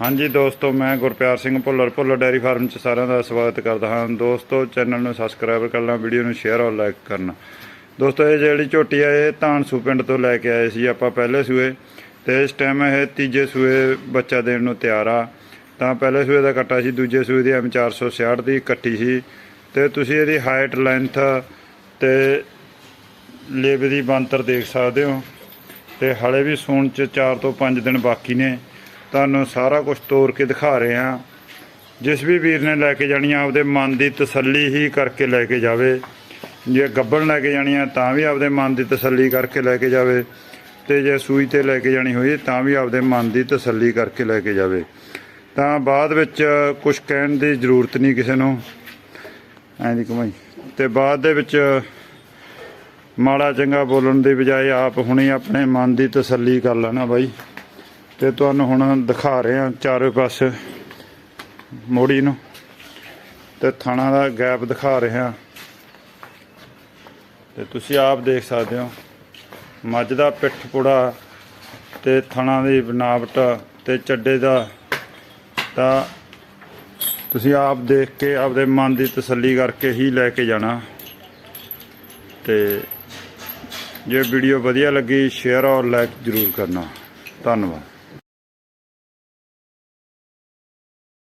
ਹਾਂਜੀ ਦੋਸਤੋ, ਮੈਂ ਗੁਰਪਿਆਰ ਸਿੰਘ ਭੁੱਲਰ ਭੁੱਲਰ ਡੈਰੀ ਫਾਰਮ ਚ ਸਾਰਿਆਂ ਦਾ ਸਵਾਗਤ ਕਰਦਾ ਹਾਂ। ਦੋਸਤੋ ਚੈਨਲ ਨੂੰ ਸਬਸਕ੍ਰਾਈਬ ਕਰਨਾ ਵੀਡੀਓ ਨੂੰ ਸ਼ੇਅਰ ਔਰ ਲਾਈਕ ਕਰਨਾ। ਦੋਸਤੋ, ਇਹ ਜਿਹੜੀ ਝੋਟੀ ਆ, ਇਹ ਧਾਨਸੂ ਪਿੰਡ ਤੋਂ ਲੈ ਕੇ ਆਏ ਸੀ ਆਪਾਂ ਪਹਿਲੇ ਸੂਏ ਤੇ ਇਸ ਟਾਈਮ ਇਹ ਤੀਜੇ ਸੂਏ ਬੱਚਾ ਦੇਣ ਨੂੰ ਤਿਆਰ ਆ। ਤਾਂ ਪਹਿਲੇ ਸੂਏ ਦਾ ਕੱਟਾ ਸੀ, ਦੂਜੇ ਸੂਏ ਦੀ ਐਮ 466 ਦੀ ਕੱਟੀ ਸੀ। ਤੇ ਤੁਸੀਂ ਇਹਦੀ ਹਾਈਟ ਲੈਂਥ ਤੇ ਲੇਬ ਦੀ ਬੰਤਰ ਦੇਖ ਸਕਦੇ ਹੋ। ਤੇ ਹਲੇ ਵੀ ਸੂਣ ਚ 4 ਤੋਂ 5 ਦਿਨ ਬਾਕੀ ਨੇ। ਤੁਹਾਨੂੰ ਸਾਰਾ ਕੁਝ ਤੋੜ ਕੇ ਦਿਖਾ ਰਹੇ ਹਾਂ। ਜਿਸ ਵੀ ਵੀਰ ਨੇ ਲੈ ਕੇ ਜਾਣੀ ਆ, ਆਪਦੇ ਮਨ ਦੀ ਤਸੱਲੀ ਹੀ ਕਰਕੇ ਲੈ ਕੇ ਜਾਵੇ। ਜੇ ਗੱਬਣ ਲੈ ਕੇ ਜਾਣੀ ਆ, ਤਾਂ ਵੀ ਆਪਦੇ ਮਨ ਦੀ ਤਸੱਲੀ ਕਰਕੇ ਲੈ ਕੇ ਜਾਵੇ। ਤੇ ਜੇ ਸੂਈ ਤੇ ਲੈ ਕੇ ਜਾਣੀ ਹੋਈ, ਤਾਂ ਵੀ ਆਪਦੇ ਮਨ ਦੀ ਤਸੱਲੀ ਕਰਕੇ ਲੈ ਕੇ ਜਾਵੇ। ਤਾਂ ਬਾਅਦ ਵਿੱਚ ਕੁਝ ਕਹਿਣ ਦੀ ਜ਼ਰੂਰਤ ਨਹੀਂ ਕਿਸੇ ਨੂੰ। ਐਂ ਦੀ ਕਮਾਈ। ਤੇ ਬਾਅਦ ਦੇ ਵਿੱਚ ਮਾੜਾ ਚੰਗਾ ਬੋਲਣ ਦੀ ਬਜਾਏ ਆਪ ਹੁਣੇ ਆਪਣੇ ਮਨ ਦੀ ਤਸੱਲੀ ਕਰ ਲੈਣਾ ਬਾਈ। ਤੇ ਤੁਹਾਨੂੰ ਹੁਣ ਦਿਖਾ ਰਹੇ ਹਾਂ ਚਾਰੇ ਪਾਸੇ ਮੋੜੀ ਨੂੰ ਤੇ ਥਾਣਾ ਦਾ ਗੈਪ ਦਿਖਾ ਰਹੇ ਹਾਂ। ਤੇ ਤੁਸੀਂ ਆਪ ਦੇਖ ਸਕਦੇ ਹੋ, ਮੱਝ ਦਾ ਪਿੱਠ ਪੁੜਾ ਤੇ ਥਣਾ ਦੀ ਬਨਾਵਟ ਤੇ ਚੱਡੇ ਦਾ ਤਾਂ ਤੁਸੀਂ ਆਪ ਦੇਖ ਕੇ ਆਪਦੇ ਮਨ ਦੀ ਤਸੱਲੀ ਕਰਕੇ ਹੀ ਲੈ ਕੇ ਜਾਣਾ। ਤੇ ਜੇ ਵੀਡੀਓ ਵਧੀਆ ਲੱਗੀ, ਸ਼ੇਅਰ ਔਰ ਲਾਈਕ ਜ਼ਰੂਰ ਕਰਨਾ। ਧੰਨਵਾਦ।